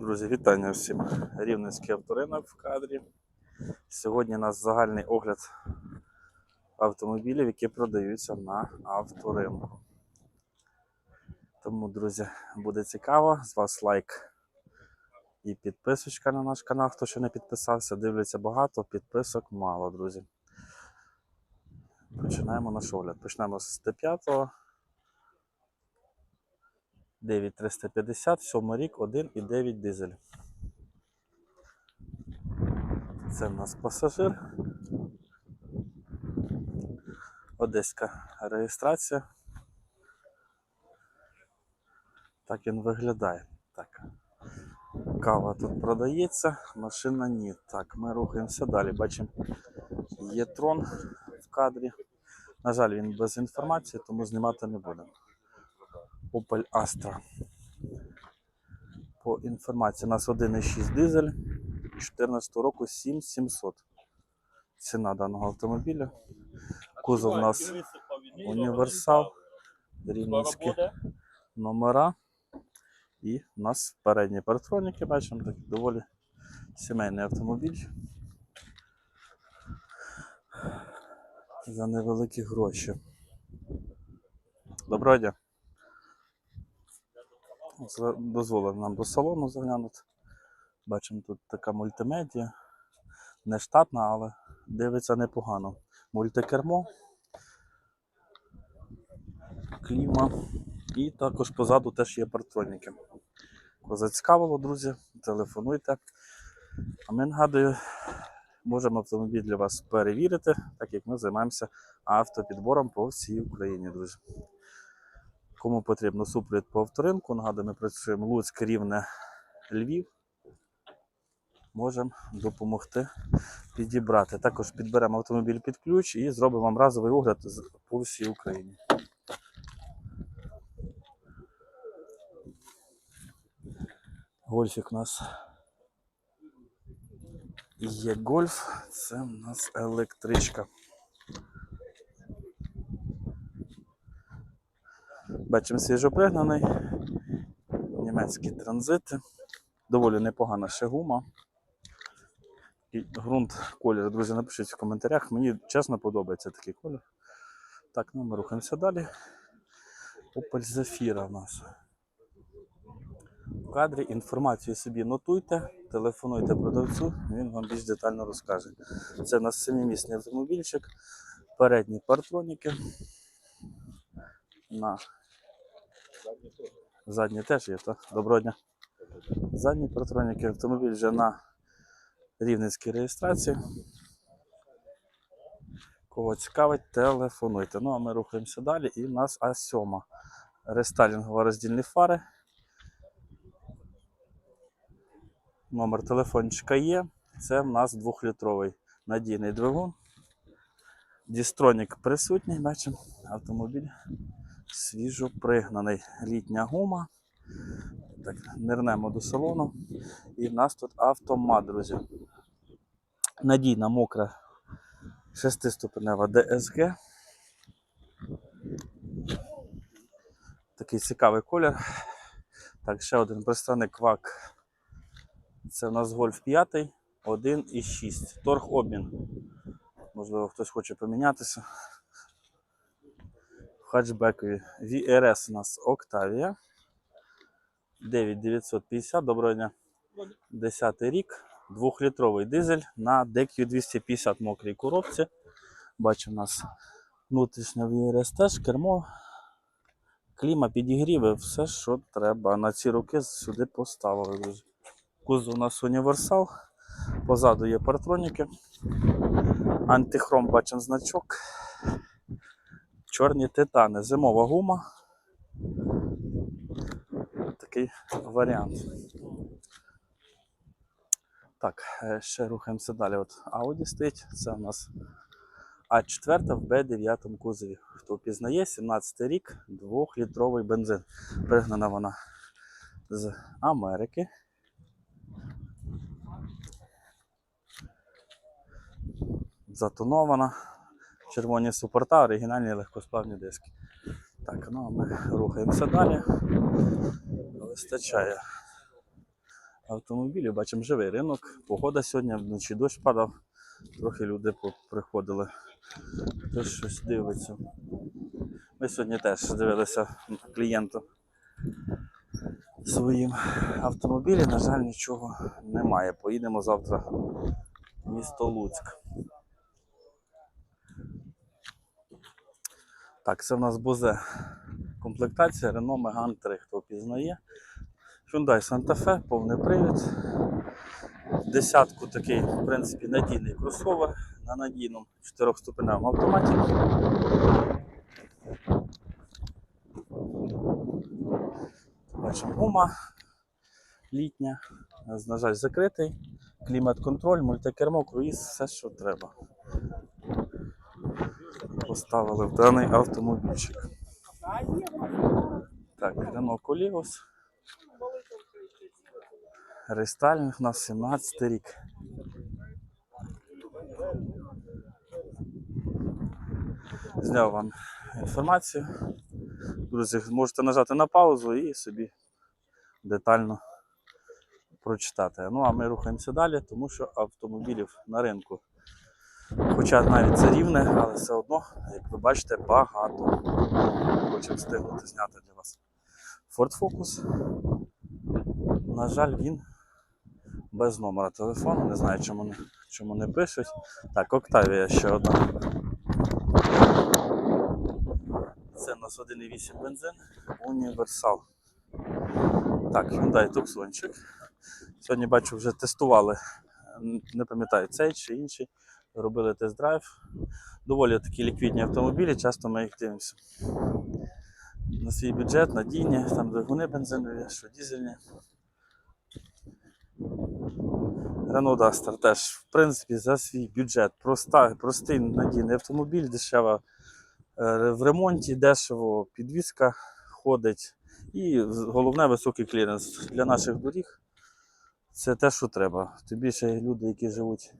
Друзі, вітання всім. Рівненський авторинок в кадрі. Сьогодні у нас загальний огляд автомобілів, які продаються на авторинку. Тому, друзі, буде цікаво. З вас лайк і підписочка на наш канал. Хто ще не підписався, дивляться багато, підписок мало, друзі. Починаємо наш огляд. Почнемо з Т5. 9350, 7 рік, 1,9 дизель. Це в нас пасажир. Одеська реєстрація. Так він виглядає. Так. Кава тут продається, машина ні. Так, ми рухаємося далі. Бачимо, є трон в кадрі. На жаль, він без інформації, тому знімати не будемо. Opel Astra. По інформації, у нас 1,6 дизель 2014 року 7700. Ціна даного автомобіля. Кузов у нас універсал, рівненські номера. І у нас передні партроніки, бачимо, такий доволі сімейний автомобіль. За невеликі гроші. Доброго дня. Дозволив нам до салону заглянути. Бачимо, тут така мультимедіа. Не штатна, але дивиться непогано. Мультикермо, кліма. І також позаду теж є партроніки. Зацікавило, друзі, телефонуйте. А ми нагадую, можемо автомобіль для вас перевірити, так як ми займаємося автопідбором по всій Україні, друзі. Кому потрібно супровід по авторинку, нагадую, ми працюємо Луцьк, Рівне, Львів. Можемо допомогти підібрати. Також підберемо автомобіль під ключ і зробимо вам разовий огляд по всій Україні. Гольфік у нас є гольф, це у нас електричка. Бачимо свіжопригнаний. Німецькі транзити. Доволі непогана ще гума. І ґрунт колір, друзі, напишіть в коментарях. Мені чесно подобається такий колір. Так, ну ми рухаємося далі. Opel Zafira у нас. В кадрі інформацію собі нотуйте, телефонуйте продавцю, він вам більш детально розкаже. Це у нас семимісний автомобільчик, передні партроніки. На Задні теж є, так? Доброго дня. Задні партроніки, автомобіль вже на рівненській реєстрації. Кого цікавить, телефонуйте. Ну а ми рухаємося далі. І в нас А7. Рестайлінгова роздільні фари. Номер телефончика є. Це в нас двохлітровий надійний двигун. Дістронік присутній, бачимо, автомобіль свіжо пригнаний. Літня гума. Так, нирнемо до салону. І в нас тут автомат, друзі. Надійна мокра шестиступенева DSG. Такий цікавий колір. Так, ще один представник ВАК. Це у нас Гольф 5, 1,6. Торг обмін. Можливо, хтось хоче помінятися. Хатчбекові. VRS у нас Octavia. 9950. Доброго дня. 10 рік. Двохлітровий дизель на DQ 250 мокрій коробці. Бачимо, у нас внутрішня VRS теж, кермо, кліма, підігріви, все, що треба. На ці руки сюди поставили. друзі. Кузов у нас універсал. Позаду є партроніки. Антихром бачимо значок. Чорні титани. Зимова гума. Такий варіант. Так, е, ще рухаємося далі. От Audi стоїть. Це у нас А4 в Б9 кузові. Хто впізнає, 17 рік, 2-літровий бензин. Пригнана вона з Америки. Затонована. Червоні супорта, оригінальні легкосплавні диски. Так, ну а ми рухаємося далі. Вистачає автомобілів. Бачимо живий ринок. Погода сьогодні, вночі дощ падав. Трохи люди приходили. Хтось щось дивиться. Ми сьогодні теж дивилися клієнту своїм автомобілі. На жаль, нічого немає. Поїдемо завтра в місто Луцьк. Так, це в нас Бозе. Комплектація Renault Megane 3, хто пізнає. Hyundai Santa Fe, повний привід. Десятку такий, в принципі, надійний кросовер на надійному 4-ступеневому автоматі. Бачимо гума літня, на жаль, закритий. Клімат-контроль, мультикермо, круїз, все, що треба. Поставили в даний автомобільчик. Так, Renault Коліос. Рестайлінг у нас 17 рік. Зняв вам інформацію. Друзі, можете нажати на паузу і собі детально прочитати. Ну а ми рухаємося далі, тому що автомобілів на ринку. Хоча навіть це рівне, але все одно, як ви бачите, багато. Хочу встигнути зняти для вас. Ford Focus. На жаль, він без номера телефону. Не знаю, чому не, чому не пишуть. Так, Octavia ще одна. Це у нас 1,8 бензин, універсал. Так, Hyundai Tucsonчик. Сьогодні бачу, вже тестували. Не пам'ятаю, цей чи інший. Робили тест-драйв. Доволі такі ліквідні автомобілі, часто ми їх дивимося. На свій бюджет, надійні, там двигуни бензинові, що дізельні. Renault Duster теж, в принципі, за свій бюджет. Проста, простий надійний автомобіль, дешева е, в ремонті, дешево, підвізка ходить. І головне високий кліренс для наших доріг. Це те, що треба. Тим більше люди, які живуть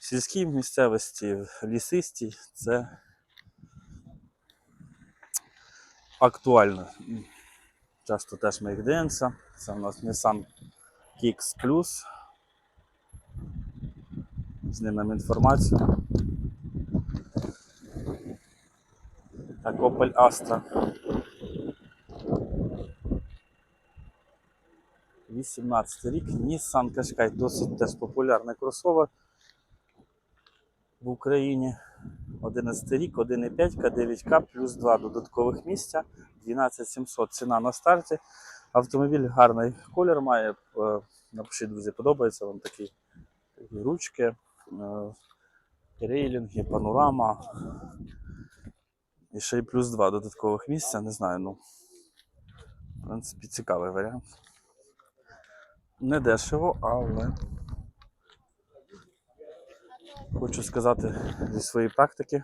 в сільській місцевості, в лісистій, це актуально. Часто теж ми їх дивимося. Це у нас Nissan Kicks Plus. Знімемо інформацію. Так, Opel Astra. 18 рік. Nissan Qashqai досить теж популярний кросовер в Україні. 11 рік, 1,5, К9К, плюс 2 додаткових місця, 12700 ціна на старті. Автомобіль гарний колір має. е, Напишіть, друзі, подобається вам такі, такі ручки, е, рейлінги, панорама. І ще й плюс 2 додаткових місця. Не знаю, ну. В принципі, цікавий варіант. Не дешево, але хочу сказати зі своєї практики.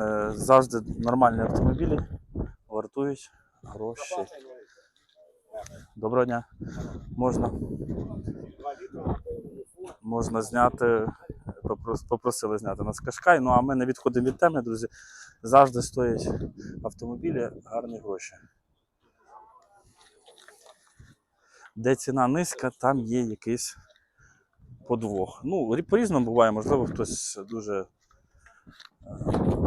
е, Завжди нормальні автомобілі вартують гроші. Доброго дня. Можна, можна зняти, попросили зняти нас кашкай. Ну а ми не відходимо від теми, друзі. Завжди стоять автомобілі гарні гроші. Де ціна низька, там є якийсь подвох. Ну, по-різному буває, можливо, хтось дуже е,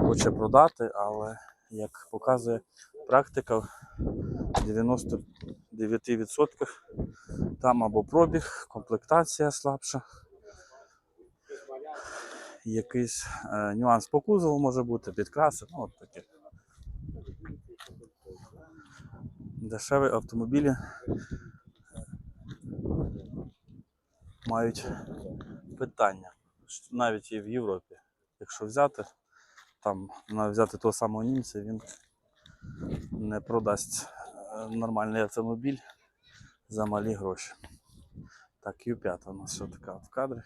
хоче продати, але як показує практика, в 99% там або пробіг, комплектація слабша. Якийсь е, нюанс по кузову може бути, підкраси, ну от таке. Дешеві автомобілі мають питання. Навіть і в Європі. Якщо взяти, там взяти того самого німця, він не продасть е, нормальний автомобіль за малі гроші. Так, Q5 у нас що така в кадрі.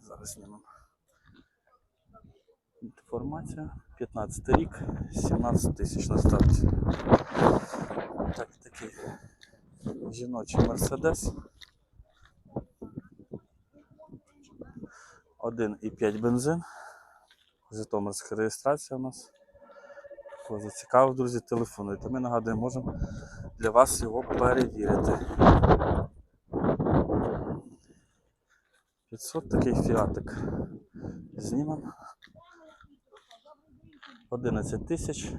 Зараз знімемо. Інформація. 15 рік, 17 тисяч на старті. Так, такий жіночий Мерседес. 1,5 бензин. Житомирська реєстрація у нас. Кого зацікавив, друзі, телефонуйте. Ми нагадуємо, можемо для вас його перевірити. 500 такий фіатик. Знімемо. 11 тисяч.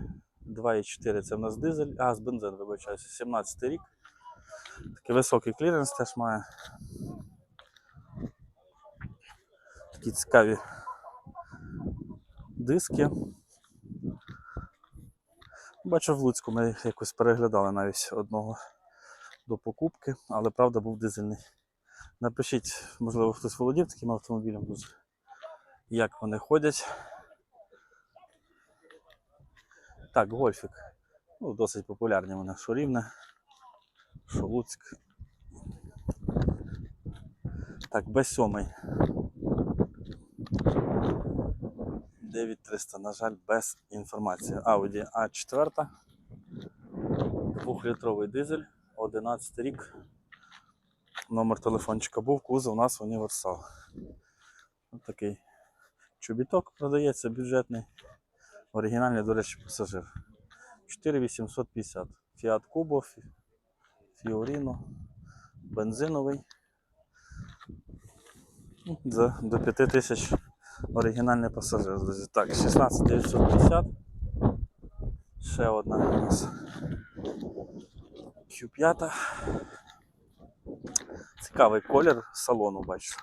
2,4 це в нас дизель, а з бензин, вибачаюся, 17 рік. Такий високий кліренс теж має. Такі цікаві диски. Бачу, в Луцьку ми якось переглядали навіть одного до покупки, але правда був дизельний. Напишіть, можливо, хтось володів таким автомобілем. Як вони ходять. Так, гольфік. Ну, досить популярні вони, що Рівне, що. Так, Б7. 9300, на жаль, без інформації. Audi A4. 2-літровий дизель, 11 рік. Номер телефончика був, кузов у нас універсал. Ось такий чобіток продається бюджетний. Оригінальний, до речі, пасажир. 4850. Fiat Cubo, Фі- Fiorino, бензиновий. Ну, За до 5000 оригінальний пасажир. друзі. Так, 16950. Ще одна у нас. Q5. Цікавий колір салону бачу.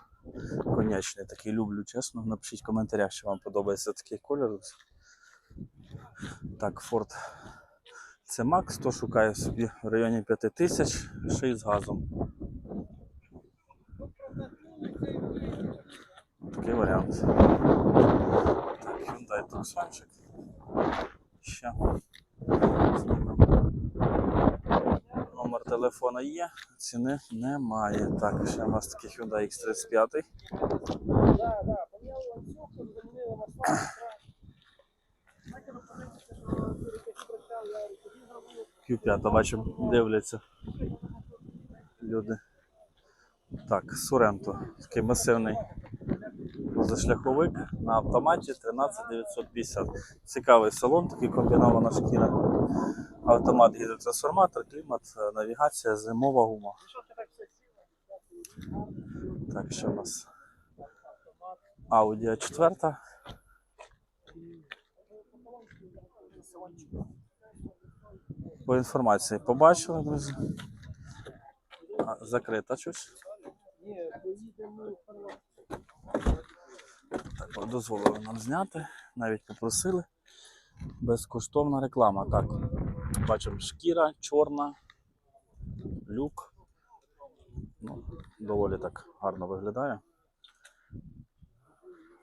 Конячний такий люблю, чесно. Напишіть в коментарях, що вам подобається такий колір. Так, Ford C Max, хто шукає собі в районі 5000, ще й з газом. Такий варіант. Так, Hyundai Tucsonчик. Ще. Знімемо. Номер телефона є, ціни немає. Так, ще у нас такий Hyundai X35. Q5, бачимо, дивляться люди. Так, Суренто. Такий масивний позашляховик на автоматі 13950. Цікавий салон, такий комбінована шкіра. Автомат гідротрансформатор, клімат, е, навігація, зимова гума. Так? Що у нас? Audi A4. По інформації побачили, друзі. Закрита щось. Дозволили нам зняти, навіть попросили. Безкоштовна реклама. Так, бачимо шкіра, чорна, люк. Ну, доволі так гарно виглядає.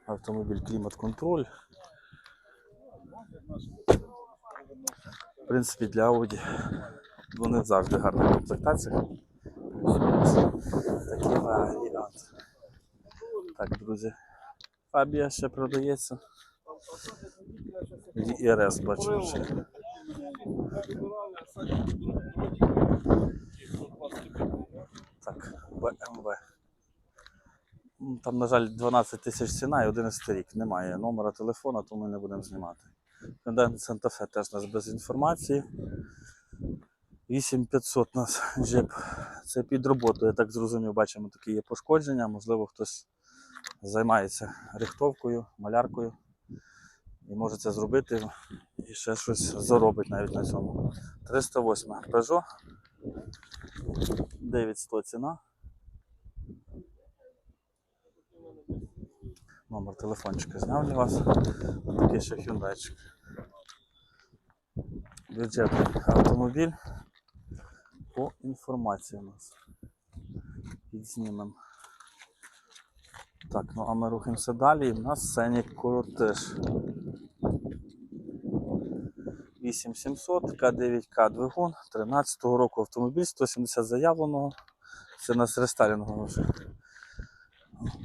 Автомобіль клімат-контроль. В принципі, для Audi вони завжди гарна комплектація. Такий варіант. Так, друзі. Фабія ще продається. ІРС бачимо ще. Так. Ну, Там, на жаль, 12 тисяч ціна і 11 рік. Немає номера телефона, тому ми не будемо знімати. Santa Fe теж нас без інформації. 8500 у нас джип. Це під роботу, я так зрозумів, бачимо, такі є пошкодження. Можливо, хтось займається рихтовкою, маляркою і може це зробити і ще щось заробить навіть на цьому. 308 Peugeot. 9100 ціна. Номер телефончика зняв для вас. Такий ще Hyundai. Бюджетний автомобіль. По інформації у нас. Підзнімемо. Так, ну а ми рухаємося далі. У нас Сенік Коротеж. 8700, К9К двигун, 13-го року автомобіль, 170 заявленого. Це у нас рестайлінгова вже.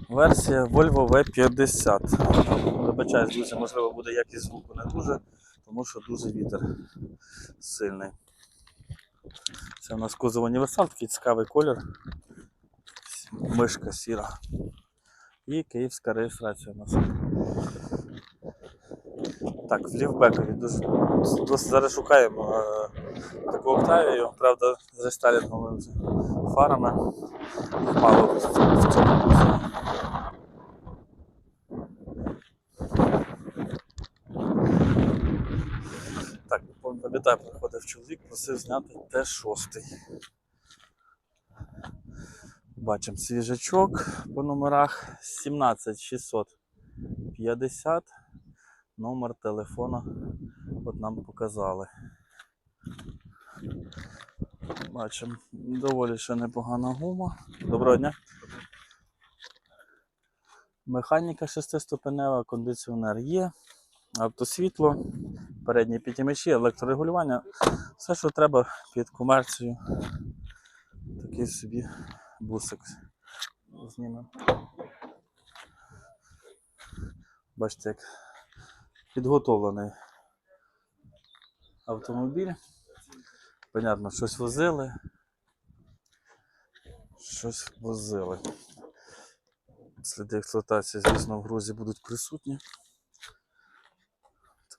Версія Volvo V50. Вибачаюсь, друзі, можливо, буде якість звуку не дуже, тому що дуже вітер сильний. Це у нас кузов універсал, такий цікавий колір. Мишка сіра. І київська реєстрація у нас. Так, в лівбекові зараз шукаємо е, таку Октавію, правда, з рестайлінговими фарами. Мало в цьому. Так, пам'ятаю, приходив чоловік, просив зняти Т6. Бачимо свіжачок по номерах 17650. Номер телефона от нам показали. Бачимо, доволі ще непогана гума. Доброго дня. Механіка шестиступенева, кондиціонер є, автосвітло, передні підіймачі, електрорегулювання. Все, що треба під комерцію. Такий собі бусик. Знімемо. Бачите, як підготовлений автомобіль. Понятно, щось возили. Щось возили. Сліди експлуатації, звісно, в грузі будуть присутні.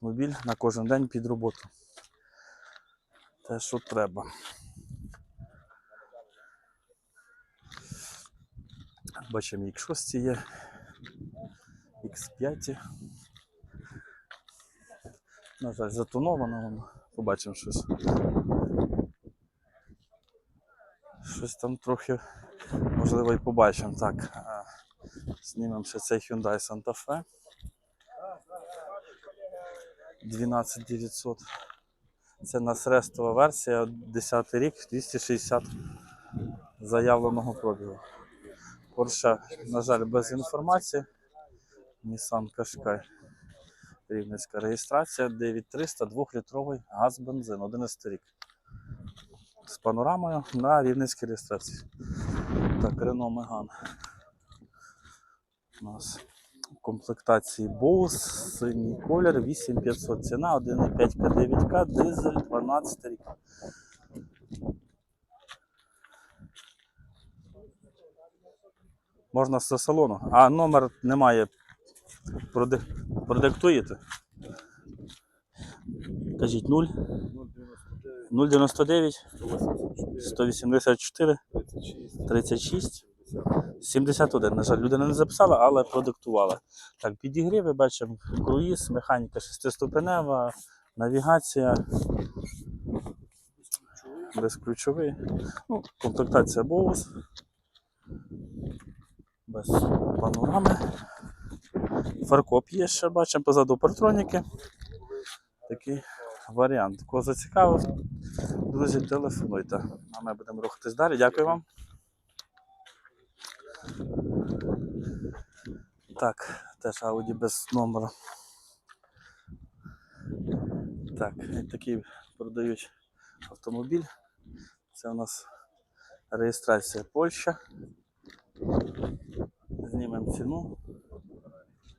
Автомобіль на кожен день під роботу. Те, що треба. Бачимо, X6 є, X5. На жаль, затоновано. Побачимо щось. Щось там трохи, можливо, і побачимо. Так, а, знімемо ще цей Hyundai Santa Fe. 12900. Це у нас рестова версія, 10 рік, 260 заявленого пробігу. Porsche, на жаль, без інформації. Nissan Qashqai. Рівненська реєстрація 9300, 2-літровий газ бензин, 11 рік. З панорамою на рівненській реєстрації. Так, Renault Megane. У нас в комплектації Bose, синій колір, 8500 ціна, 1,5 К9К, дизель, 12 рік. Можна з салону. А номер немає. Проди... Продиктуєте? Кажіть 0. 099 184 36 71. На жаль, людина не записала, але продиктувала. Так, підігріви бачимо круїз, механіка шестиступенева, навігація. Безключовий. Ну, комплектація Bose. Без панорами. Фаркоп є ще, бачимо позаду партроніки. Такий варіант. Кого зацікавив, друзі, телефонуйте. А ми будемо рухатись далі. Дякую вам. Так, теж Audi без номера. Так, такий продають автомобіль. Це у нас реєстрація Польща. Знімемо ціну.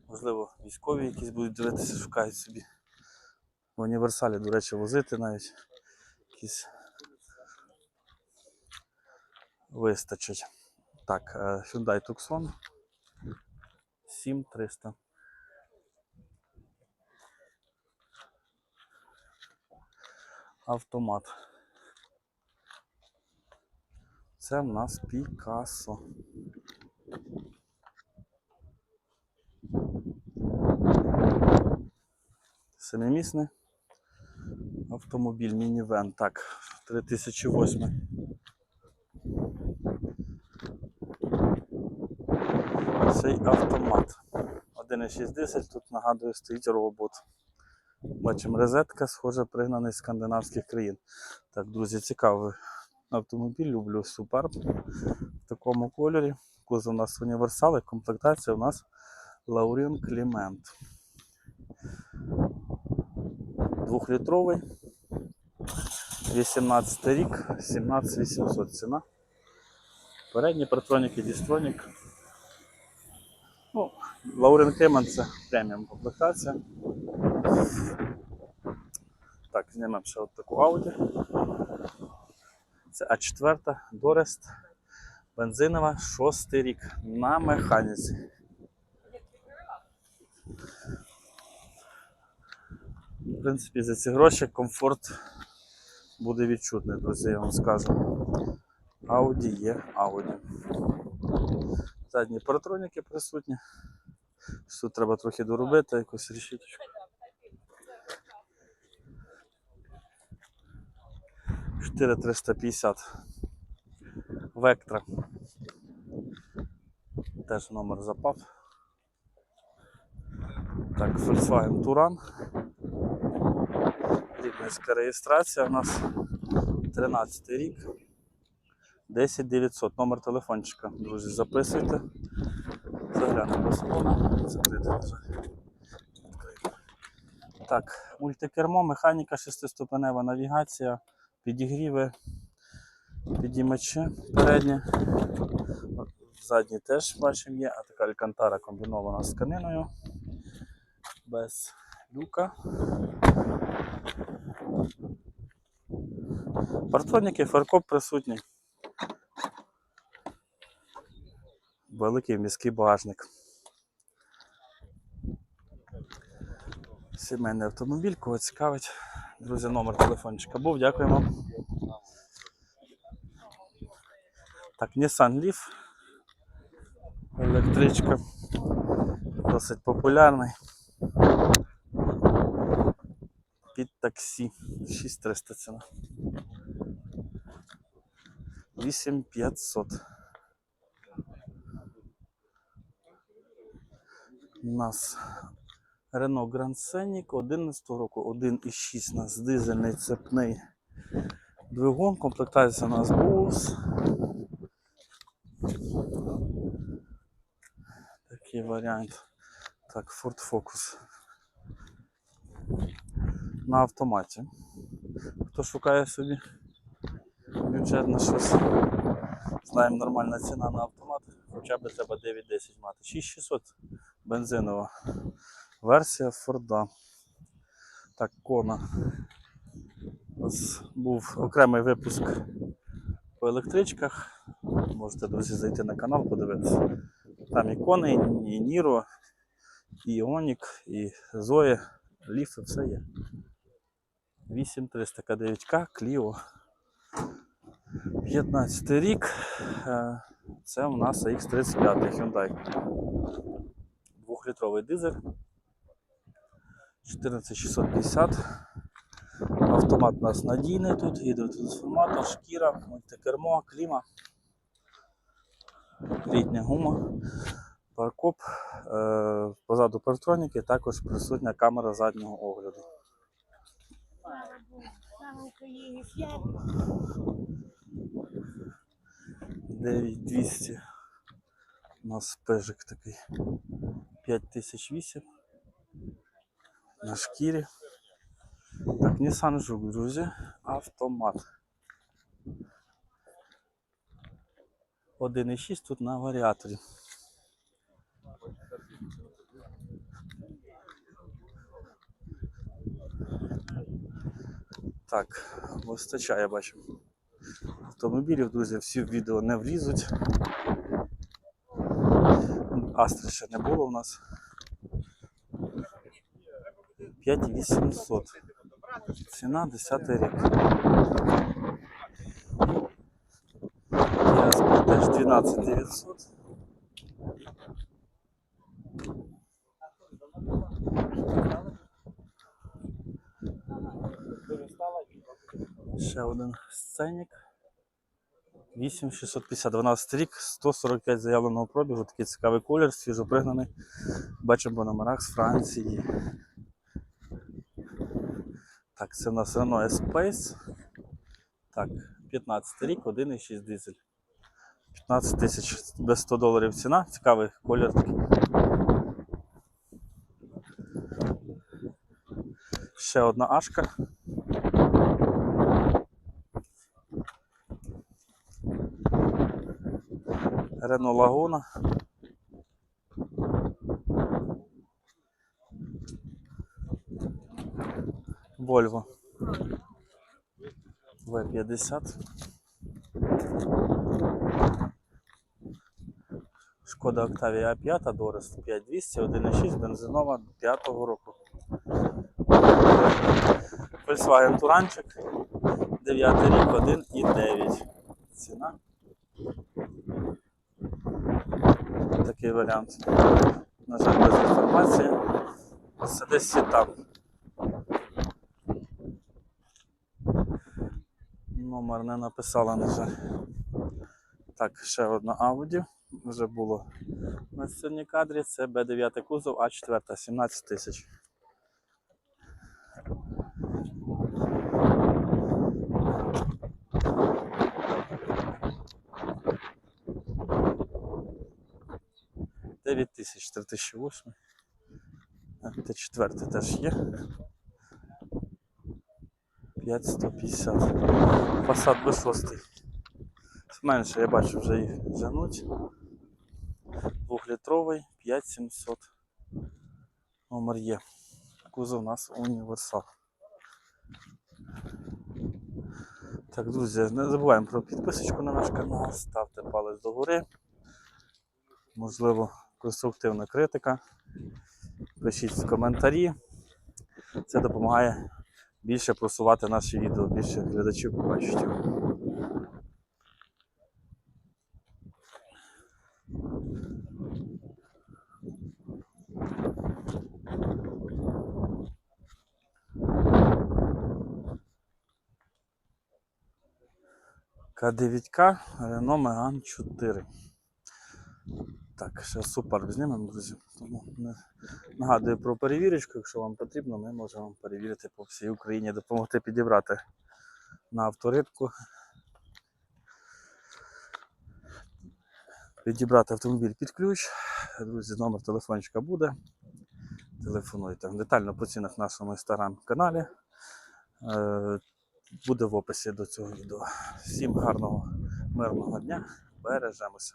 Можливо, військові якісь будуть дивитися, шукають собі. В універсалі, до речі, возити навіть якісь вистачить. Так, Hyundai Tucson 7300. Автомат. Це в нас Picasso. Семимісний автомобіль мінівен. Так, 3008. Цей автомат. 1,6 тут нагадує, стоїть робот. Бачимо розетка, схоже, пригнаний з скандинавських країн. Так, друзі, цікавий автомобіль, люблю Суперб в такому кольорі. Кузов у нас універсали, комплектація у нас Лаурін Клімент. Двохлітровий. 18 рік, 17800 ціна. Передні партроніки, дістронік. Лаурен Клемент це преміум комплектація. Так, знімемо ще от таку Audi. Це А4 Дорест. Бензинова, 6 рік. На механіці. В принципі, за ці гроші комфорт буде відчутний, друзі, я вам скажу. Audi є Audi. Задні паратроніки присутні. Тут треба трохи доробити, якусь решіточку. 4350 Вектра. Теж номер запав. Так, Volkswagen Touran. Рівненська реєстрація у нас 13 рік. 10 900. Номер телефончика. Друзі, записуйте. Заглянемо до салона. Так, мультикермо, механіка, шестиступенева навігація, підігріви, підіймачі передні. Задні теж бачимо є, а така алькантара комбінована з тканиною. Без люка. Партроніки, фаркоп присутній. Великий міський багажник. Сімейний автомобіль, кого цікавить. Друзі, номер телефончика був. Дякуємо. Так, Nissan Leaf. Електричка. Досить популярний. Під таксі. 6300 ціна. 8500. У нас Renault Grand Scenic 11 року, 1,6 у нас дизельний цепний двигун, комплектація у нас BUS. Такий варіант. Так, Ford Focus. На автоматі. Хто шукає собі бюджет на щось? Знаємо, нормальна ціна на автомат. Хоча б треба 9-10 мати. 6600 бензинова версія Форда. Так, Кона. Був окремий випуск по електричках. Можете, друзі, зайти на канал, подивитися. Там і Кони, і Ніро, і Іонік, і Зоя, Ліфи, все є. 8300 К9К, Кліо. 15 рік. Е, Це у нас AX35 Hyundai. Двохлітровий дизель. 14650. Автомат у нас надійний тут, гідротрансформатор, шкіра, мультикермо, кліма, літня гума, паркоп, е, позаду партроніки, також присутня камера заднього огляду. Слава Україні! 9200. У нас пежик такий. 5008. На шкірі. Так, Nissan Juke, друзі. Автомат. 1,6 тут на варіаторі. Так, вистачає, бачу. Автомобілів, друзі, всі в відео не влізуть. Астри ще не було у нас. 5800. Ціна 10 рік. Я теж 12900. Ще один сценік. 8650, 12 рік, 145 заявленого пробігу, такий цікавий колір, свіжопригнаний. Бачимо по номерах з Франції. Так, це у нас Renault Espace. Так, 15 рік, 1,6 дизель. 15 тисяч без 100 доларів ціна. Цікавий колір. Ще одна ашка. Рено Лагуна. Volvo V50. Шкода Octavia A5, Дорес 5200, 1.6, бензинова 5-го року. Volkswagen Туранчик 9 рік 1,9. Ціна. Такий варіант. На жаль, без інформації. Це десь там. Номер не написала, на жаль. Так, ще одна Audi. Вже було на сьогодні кадрі. Це B9 кузов А4, 17 тисяч. Дев'ять тисяч, 3008. Т четвертий теж є. 5150. Фасад B6. Менше, я бачу, вже їх женуть. Двохлітровий, 5700. Номер є. Кузов у нас універсал. Так, друзі, не забуваємо про підписочку на наш канал, ставте палець догори. Можливо, конструктивна критика. Пишіть коментарі. Це допомагає більше просувати наші відео, більше глядачів побачить. його. К9К, Renault Megane 4. Так, ще супер знімемо, друзі. Тому не- нагадую про перевірочку. Якщо вам потрібно, ми можемо перевірити по всій Україні, допомогти підібрати на авторитку. Підібрати автомобіль під ключ. Друзі, номер телефончика буде. Телефонуйте. Детально по цінах в нашому інстаграм-каналі. Е, Буде в описі до цього відео. Всім гарного, мирного дня. Бережемося.